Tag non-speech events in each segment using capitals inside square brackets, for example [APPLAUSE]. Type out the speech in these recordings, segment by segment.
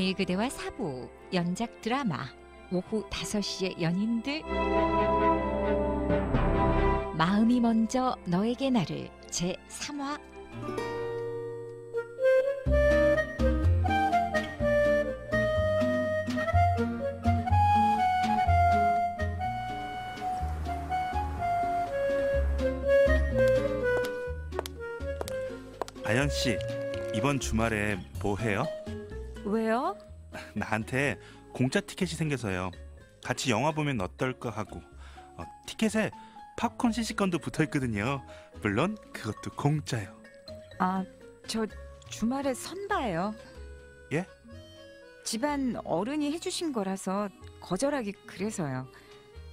오늘 그대와 사부 연작 드라마 오후 5시에 연인들 마음이 먼저 너에게 나를 제 3화 아연 씨 이번 주말에 뭐 해요? 왜요? 나한테 공짜 티켓이 생겨서요. 같이 영화 보면 어떨까 하고 어, 티켓에 팝콘 시식권도 붙어 있거든요. 물론 그것도 공짜요. 아, 저 주말에 선봐요. 예? 집안 어른이 해주신 거라서 거절하기 그래서요.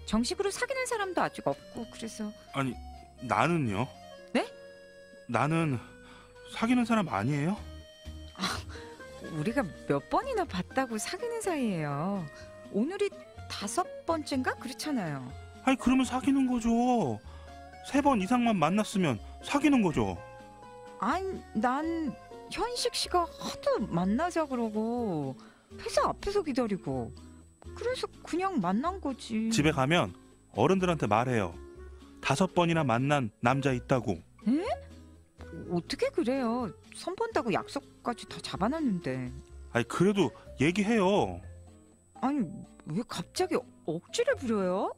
정식으로 사귀는 사람도 아직 없고 그래서 아니 나는요? 네? 나는 사귀는 사람 아니에요? 우리가 몇 번이나 봤다고 사귀는 사이예요. 오늘이 다섯 번째인가 그렇잖아요. 아니 그러면 사귀는 거죠. 세 번 이상만 만났으면 사귀는 거죠. 아니, 난 현식 씨가 하도 만나자 그러고 회사 앞에서 기다리고 그래서 그냥 만난 거지. 집에 가면 어른들한테 말해요. 다섯 번이나 만난 남자 있다고. 어떻게 그래요? 선 본다고 약속까지 다 잡아놨는데. 아니 그래도 얘기해요. 아니 왜 갑자기 억지를 부려요?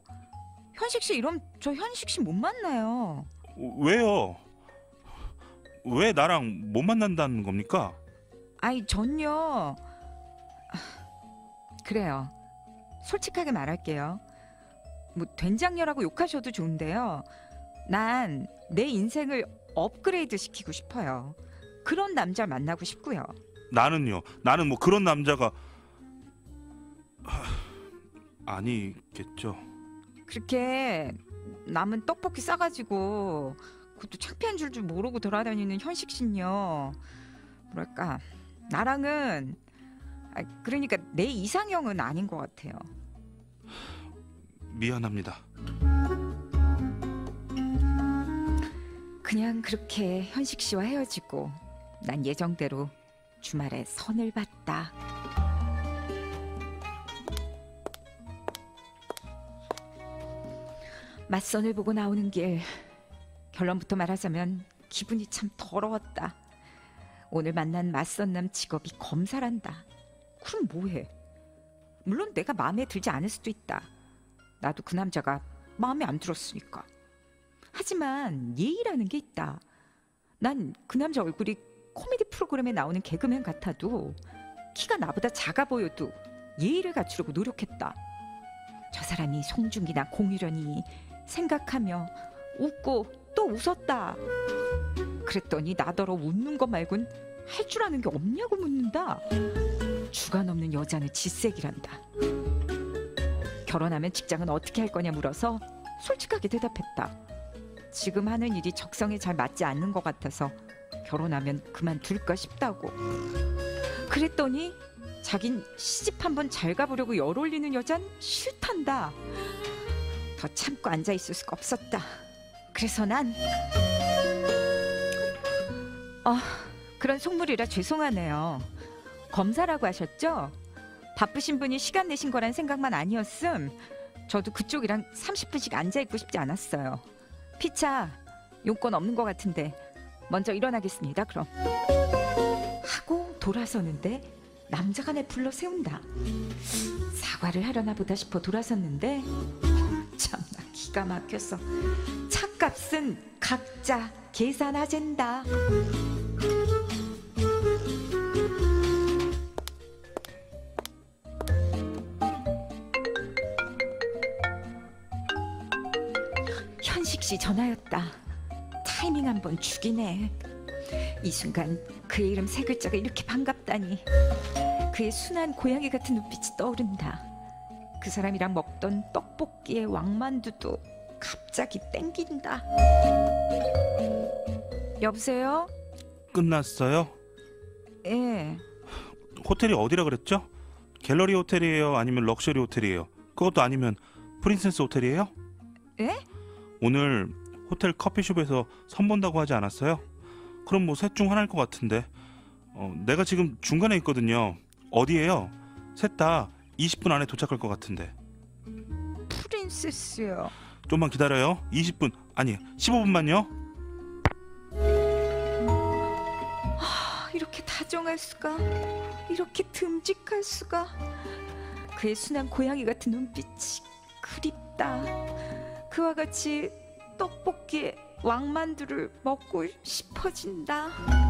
현식 씨 이러면 저 현식 씨 못 만나요. 왜요? 왜 나랑 못 만난다는 겁니까? 아니 전요. 아, 그래요. 솔직하게 말할게요. 뭐 된장녀라고 욕하셔도 좋은데요. 난 내 인생을 업그레이드 시키고 싶어요. 그런 남자 만나고 싶고요. 나는요. 나는 뭐 그런 남자가 하, 아니겠죠. 그렇게 남은 떡볶이 싸가지고 그것도 창피한 줄줄 모르고 돌아다니는 현식 씨요. 뭐랄까 나랑은 아, 그러니까 내 이상형은 아닌 것 같아요. 미안합니다. 그냥 그렇게 현식 씨와 헤어지고 난 예정대로 주말에 선을 봤다. 맞선을 보고 나오는 길 결론부터 말하자면 기분이 참 더러웠다. 오늘 만난 맞선남 직업이 검사란다. 그럼 뭐해? 물론 내가 마음에 들지 않을 수도 있다. 나도 그 남자가 마음에 안 들었으니까. 하지만 예의라는 게 있다. 난 그 남자 얼굴이 코미디 프로그램에 나오는 개그맨 같아도 키가 나보다 작아 보여도 예의를 갖추려고 노력했다. 저 사람이 송중기나 공유련이 생각하며 웃고 또 웃었다. 그랬더니 나더러 웃는 거 말곤 할 줄 아는 게 없냐고 묻는다. 주관 없는 여자는 질색이란다. 결혼하면 직장은 어떻게 할 거냐 물어서 솔직하게 대답했다. 지금 하는 일이 적성에 잘 맞지 않는 것 같아서 결혼하면 그만둘까 싶다고. 그랬더니 자긴 시집 한번 잘 가보려고 열 올리는 여잔 싫단다. 더 참고 앉아 있을 수가 없었다. 그래서 난 아, 그런 속물이라 죄송하네요. 검사라고 하셨죠? 바쁘신 분이 시간 내신 거란 생각만 아니었음. 저도 그쪽이랑 30분씩 앉아 있고 싶지 않았어요. 피차 용건 없는 것 같은데 먼저 일어나겠습니다. 그럼 하고 돌아서는데 남자가 내 불러 세운다. 사과를 하려나 보다 싶어 돌아섰는데 [LAUGHS] 참나 기가 막혀서 차값은 각자 계산하젠다. 식씨 전화였다. 타이밍 한번 죽이네. 이 순간 그의 이름 세 글자가 이렇게 반갑다니. 그의 순한 고양이 같은 눈빛이 떠오른다. 그 사람이랑 먹던 떡볶이의 왕만두도 갑자기 땡긴다. 여보세요? 끝났어요? 예. 호텔이 어디라 그랬죠? 갤러리 호텔이에요? 아니면 럭셔리 호텔이에요? 그것도 아니면 프린세스 호텔이에요? 예? 오늘 호텔 커피숍에서 선 본다고 하지 않았어요? 그럼 뭐 셋 중 하나일 것 같은데 어, 내가 지금 중간에 있거든요 어디에요? 셋 다 20분 안에 도착할 것 같은데. 프린세스요. 좀만 기다려요. 20분 아니 15분만요. 아, 이렇게 다정할 수가, 이렇게 듬직할 수가. 그의 순한 고양이 같은 눈빛이 그립다. 그와 같이 떡볶이에 왕만두를 먹고 싶어진다.